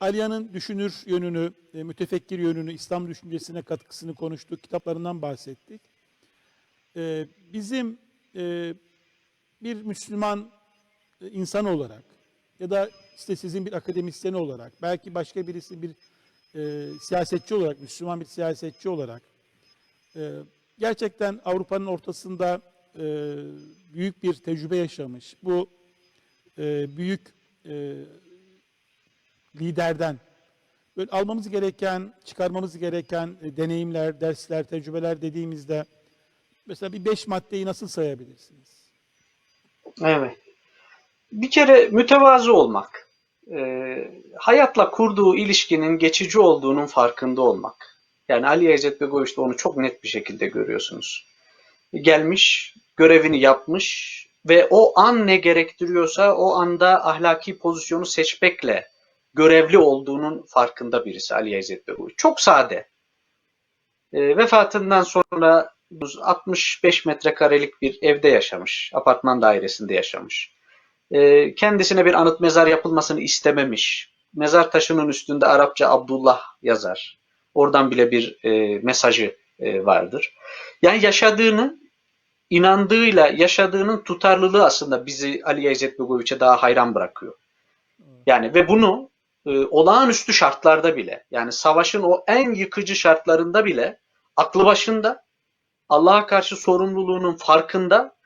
Aliyan'ın düşünür yönünü, e, mütefekkir yönünü, İslam düşüncesine katkısını konuştuk, kitaplarından bahsettik. E, Bizim e, bir Müslüman e, insan olarak ya da işte sizin bir akademisyen olarak, belki başka birisi bir siyasetçi olarak, Müslüman bir siyasetçi olarak gerçekten Avrupa'nın ortasında büyük bir tecrübe yaşamış. Bu büyük liderden böyle almamız gereken, çıkarmamız gereken e, deneyimler, dersler, tecrübeler dediğimizde mesela bir beş maddeyi nasıl sayabilirsiniz? Evet. Bir kere mütevazı olmak. Ee, hayatla kurduğu ilişkinin geçici olduğunun farkında olmak. Yani Ali Ezzet Begoviç'te onu çok net bir şekilde görüyorsunuz. Gelmiş, görevini yapmış ve o an ne gerektiriyorsa o anda ahlaki pozisyonu seçmekle görevli olduğunun farkında birisi Ali Begoviç. Çok sade. Ee, vefatından sonra 65 metrekarelik bir evde yaşamış. Apartman dairesinde yaşamış. Ee, kendisine bir anıt mezar yapılmasını istememiş. Mezar taşının üstünde Arapça Abdullah yazar. Oradan bile bir e, mesajı e, vardır. Yani yaşadığını, inandığıyla yaşadığının tutarlılığı aslında bizi Ali İzzet Begoviç'e daha hayran bırakıyor. Yani ve bunu e, olağanüstü şartlarda bile, yani savaşın o en yıkıcı şartlarında bile aklı başında, Allah'a karşı sorumluluğunun farkında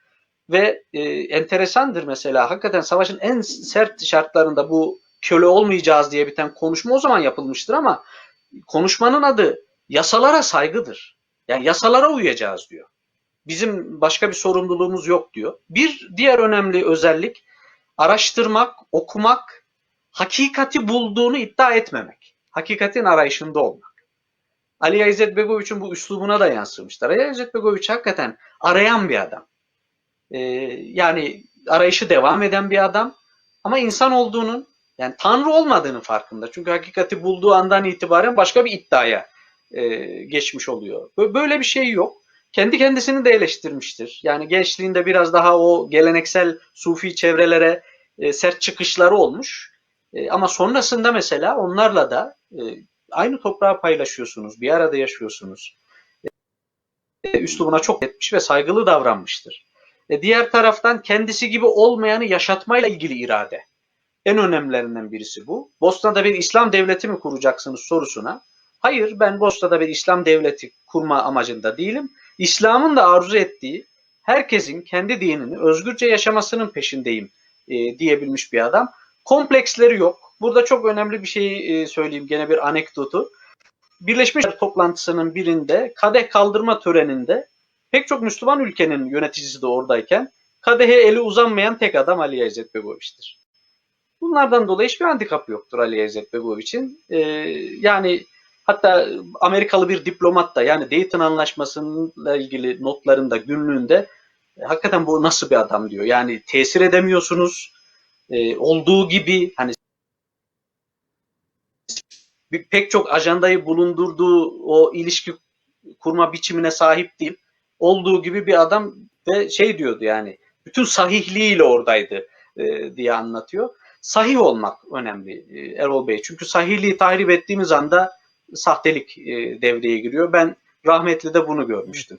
ve e, enteresandır mesela hakikaten savaşın en sert şartlarında bu köle olmayacağız diye biten konuşma o zaman yapılmıştır ama konuşmanın adı yasalara saygıdır. Yani yasalara uyacağız diyor. Bizim başka bir sorumluluğumuz yok diyor. Bir diğer önemli özellik araştırmak, okumak, hakikati bulduğunu iddia etmemek. Hakikatin arayışında olmak. Ali İzzet Begoviç'in bu üslubuna da yansımışlar. Ali İzzet Begoviç hakikaten arayan bir adam. Ee, yani arayışı devam eden bir adam ama insan olduğunun yani Tanrı olmadığının farkında. Çünkü hakikati bulduğu andan itibaren başka bir iddiaya e, geçmiş oluyor. Böyle bir şey yok. Kendi kendisini de eleştirmiştir. Yani gençliğinde biraz daha o geleneksel sufi çevrelere e, sert çıkışları olmuş. E, ama sonrasında mesela onlarla da e, aynı toprağı paylaşıyorsunuz, bir arada yaşıyorsunuz. E, üslubuna çok etmiş ve saygılı davranmıştır. E, diğer taraftan kendisi gibi olmayanı yaşatmayla ilgili irade. En önemlilerinden birisi bu. Bosna'da bir İslam devleti mi kuracaksınız sorusuna. Hayır ben Bosna'da bir İslam devleti kurma amacında değilim. İslam'ın da arzu ettiği herkesin kendi dinini özgürce yaşamasının peşindeyim e, diyebilmiş bir adam. Kompleksleri yok. Burada çok önemli bir şey e, söyleyeyim gene bir anekdotu. Birleşmiş Milletler toplantısının birinde kadeh kaldırma töreninde pek çok Müslüman ülkenin yöneticisi de oradayken kadehe eli uzanmayan tek adam Ali İzzet Begoviç'tir. Bunlardan dolayı hiçbir handikap yoktur Ali İzzet Begoviç'in. Ee, yani hatta Amerikalı bir diplomat da yani Dayton Anlaşması'yla ilgili notlarında, günlüğünde e, hakikaten bu nasıl bir adam diyor. Yani tesir edemiyorsunuz. E, olduğu gibi hani bir, pek çok ajandayı bulundurduğu o ilişki kurma biçimine sahip değil. Olduğu gibi bir adam ve şey diyordu yani bütün sahihliğiyle oradaydı e, diye anlatıyor. Sahih olmak önemli e, Erol Bey. Çünkü sahihliği tahrip ettiğimiz anda sahtelik e, devreye giriyor. Ben rahmetli de bunu görmüştüm.